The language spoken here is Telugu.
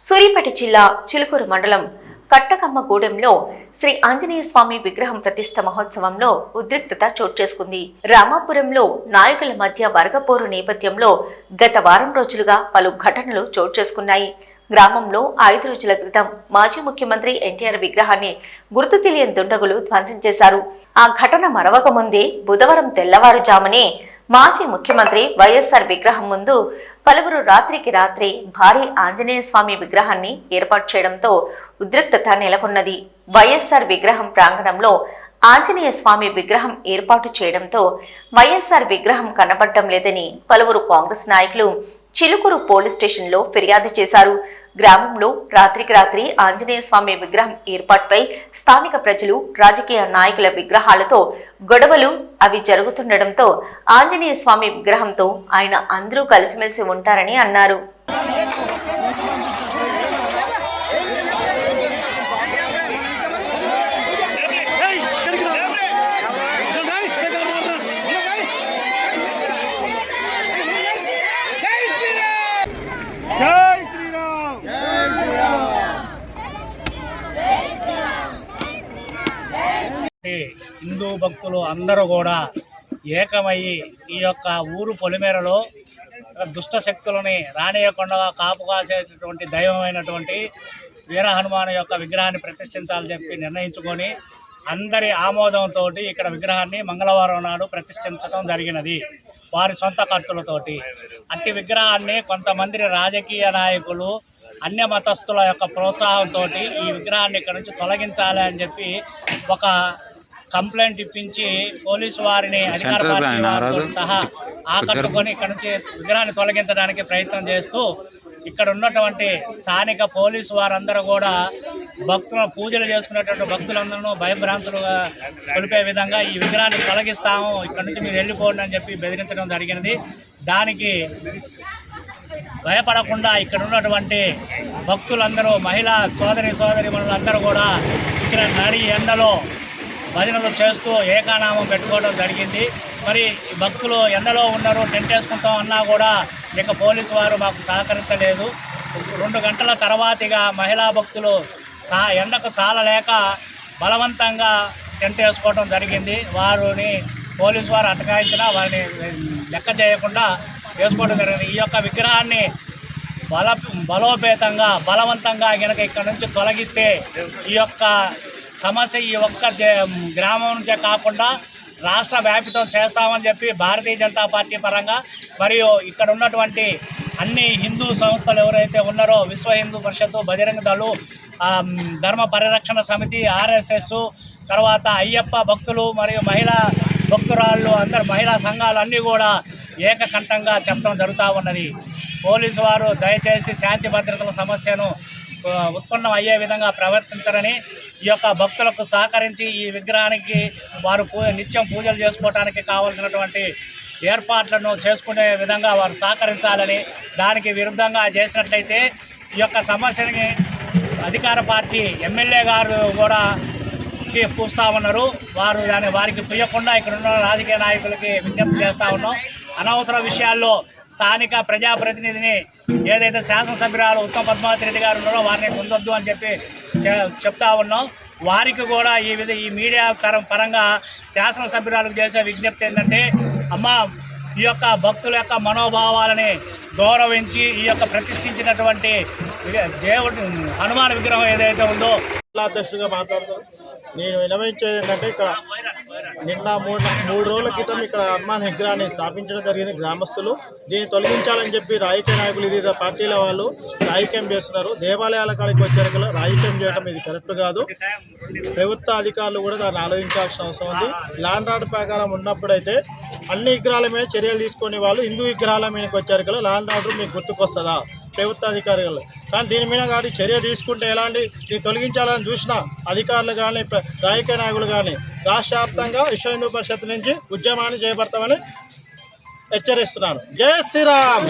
సూర్యాపేట జిల్లా చిలుకూరు మండలం కట్టకమ్మగూడెంలో శ్రీ ఆంజనేయ స్వామి విగ్రహం ప్రతిష్ట మహోత్సవంలో ఉద్రిక్తత చోటు చేసుకుంది. రామాపురంలో నాయకుల మధ్య వర్గపోరు నేపథ్యంలో గత వారం రోజులుగా పలు ఘటనలు చోటు చేసుకున్నాయి. గ్రామంలో ఐదు రోజుల క్రితం మాజీ ముఖ్యమంత్రి ఎన్టీఆర్ విగ్రహాన్ని గుర్తు తెలియని దుండగులు ధ్వంసం చేశారు. ఆ ఘటన మరవక ముందే బుధవారం తెల్లవారుజామునే మాజీ ముఖ్యమంత్రి వైఎస్ఆర్ విగ్రహం ముందు పలువురు రాత్రికి రాత్రి భారీ ఆంజనేయ స్వామి విగ్రహాన్ని ఏర్పాటు చేయడంతో ఉద్రిక్తత నెలకొన్నది. వైఎస్ఆర్ విగ్రహం ప్రాంగణంలో ఆంజనేయ స్వామి విగ్రహం ఏర్పాటు చేయడంతో వైఎస్ఆర్ విగ్రహం కనబడటం లేదని పలువురు కాంగ్రెస్ నాయకులు చిలుకూరు పోలీస్ స్టేషన్లో ఫిర్యాదు చేశారు. గ్రామంలో రాత్రికి రాత్రి ఆంజనేయ స్వామి విగ్రహం ఏర్పాటుపై స్థానిక ప్రజలు రాజకీయ నాయకుల విగ్రహాలతో గొడవలు అవి జరుగుతుండటంతో ఆంజనేయ స్వామి విగ్రహంతో ఆయన అందరూ కలిసిమెలిసి ఉంటారని అన్నారు. Hey, హిందూ భక్తులు అందరూ కూడా ఏకమయ్యి ఈ యొక్క ఊరు పొలిమేరలో దుష్ట శక్తులని రానియకుండా కాపు కాసేటటువంటి దైవమైనటువంటి వీర హనుమాన్ యొక్క విగ్రహాన్ని ప్రతిష్ఠించాలని చెప్పి నిర్ణయించుకొని అందరి ఆమోదంతో ఇక్కడ విగ్రహాన్ని మంగళవారం నాడు ప్రతిష్ఠించడం జరిగినది. వారి సొంత ఖర్చులతోటి. అట్టి విగ్రహాన్ని కొంతమంది రాజకీయ నాయకులు అన్య మతస్థుల యొక్క ప్రోత్సాహంతో ఈ విగ్రహాన్ని ఇక్కడ నుంచి తొలగించాలి అని చెప్పి ఒక కంప్లైంట్ ఇప్పించి పోలీసు వారిని అధికార పార్టీ. సహా ఆకట్టుకొని ఇక్కడ నుంచి విగ్రహాన్ని తొలగించడానికి ప్రయత్నం చేస్తూ ఇక్కడ ఉన్నటువంటి స్థానిక పోలీసు వారందరూ కూడా భక్తుల పూజలు చేసుకునేటువంటి భక్తులందరూ భయభ్రాంతులుగా కొలిపే విధంగా ఈ విగ్రహాన్ని తొలగిస్తాము ఇక్కడ నుంచి మీరు వెళ్ళిపోండి అని చెప్పి బెదిరించడం జరిగినది దానికి భయపడకుండా ఇక్కడ ఉన్నటువంటి భక్తులందరూ మహిళా సోదరి సోదరి మనులందరూ కూడా ఇక్కడ నడి ఎండలో భజనలు చేస్తూ ఏకానామం పెట్టుకోవడం జరిగింది. మరి భక్తులు ఎండలో ఉన్నారు టెంట్ వేసుకుంటాం అన్నా కూడా ఇక పోలీసు వారు మాకు సహకరించలేదు. రెండు గంటల తర్వాతిగా మహిళా భక్తులు తా ఎండకు తాళలేక బలవంతంగా టెంట్ వేసుకోవడం జరిగింది. వారిని పోలీసు వారు అటకాయించినా వారిని లెక్క చేయకుండా వేసుకోవడం జరిగింది. ఈ యొక్క విగ్రహాన్ని బల బలోపేతంగా బలవంతంగా కనుక ఇక్కడ నుంచి తొలగిస్తే ఈ యొక్క సమస్య ఈ ఒక్క గ్రామం నుంచే కాకుండా రాష్ట్ర వ్యాపితం చేస్తామని చెప్పి భారతీయ జనతా పార్టీ పరంగా మరియు ఇక్కడ ఉన్నటువంటి అన్ని హిందూ సంస్థలు ఎవరైతే ఉన్నారో విశ్వ హిందూ పరిషత్తు బజరంగ దళు ధర్మ పరిరక్షణ సమితి ఆర్ఎస్ఎస్ తర్వాత అయ్యప్ప భక్తులు మరియు మహిళా భక్తురాళ్ళు అందరు మహిళా సంఘాలు అన్నీ కూడా ఏకకంఠంగా చెప్పడం జరుగుతూ ఉన్నది. పోలీసు వారు దయచేసి శాంతి భద్రతల సమస్యను ఉత్పన్నం అయ్యే విధంగా ప్రవర్తించరని ఈ యొక్క భక్తులకు సహకరించి ఈ విగ్రహానికి వారు పూ నిత్యం పూజలు చేసుకోవడానికి కావలసినటువంటి ఏర్పాట్లను చేసుకునే విధంగా వారు సహకరించాలని దానికి విరుద్ధంగా చేసినట్లయితే ఈ యొక్క సమస్యని అధికార పార్టీ ఎమ్మెల్యే గారు కూడా పూస్తా ఉన్నారు. వారు దాని వారికి పుయ్యకుండా ఇక్కడ ఉన్న రాజకీయ నాయకులకి విజ్ఞప్తి చేస్తూ ఉన్నాం. అనవసర విషయాల్లో స్థానిక ప్రజాప్రతినిధిని ఏదైతే శాసనసభ్యురాలు ఉత్తమ పద్మావతి రెడ్డి గారు ఉన్నారో వారిని పొందొద్దు అని చెప్పి చెప్తా ఉన్నాం. వారికి కూడా ఈ విధ ఈ మీడియా తరం పరంగా శాసనసభ్యురాలకు చేసే విజ్ఞప్తి ఏంటంటే అమ్మ ఈ యొక్క భక్తుల యొక్క మనోభావాలని గౌరవించి ఈ యొక్క ప్రతిష్ఠించినటువంటి దేవుడి హనుమాన్ విగ్రహం ఏదైతే ఉందో జిల్లా అధ్యక్షుడిగా మాట్లాడుతూ నేను వినవించేది ఏంటంటే ఇక్కడ నిన్న మూడు మూడు రోజుల క్రితం ఇక్కడ హనుమాన్ విగ్రహాన్ని స్థాపించడం జరిగింది గ్రామస్తులు. దీన్ని తొలగించాలని చెప్పి రాజకీయ నాయకులు వివిధ పార్టీల వాళ్ళు రాజకీయం చేస్తున్నారు. దేవాలయాల కాడికి వచ్చారు రాజకీయం చేయడం ఇది కరెక్ట్ కాదు. ప్రభుత్వ అధికారులు కూడా దాన్ని ఆలోచించాల్సిన అవసరం ఉంది. ల్యాండ్ రాడ్ ప్రకారం ఉన్నప్పుడైతే అన్ని విగ్రహాల మీద చర్యలు తీసుకునే వాళ్ళు హిందూ విగ్రహాల మీదకి వచ్చారు కదా ల్యాండ్ రాడ్ మీకు గుర్తుకొస్తుందా? ప్రభుత్వ అధికారులు. కానీ దీని మీద కానీ చర్య తీసుకుంటే ఎలాంటి దీన్ని తొలగించాలని చూసిన అధికారులు కానీ రాజకీయ నాయకులు కానీ రాష్ట్ర వ్యాప్తంగా విశ్వ హిందూ పరిషత్ నుంచి ఉద్యమాన్ని చేపడతామని హెచ్చరిస్తున్నాను జయ శ్రీరామ్!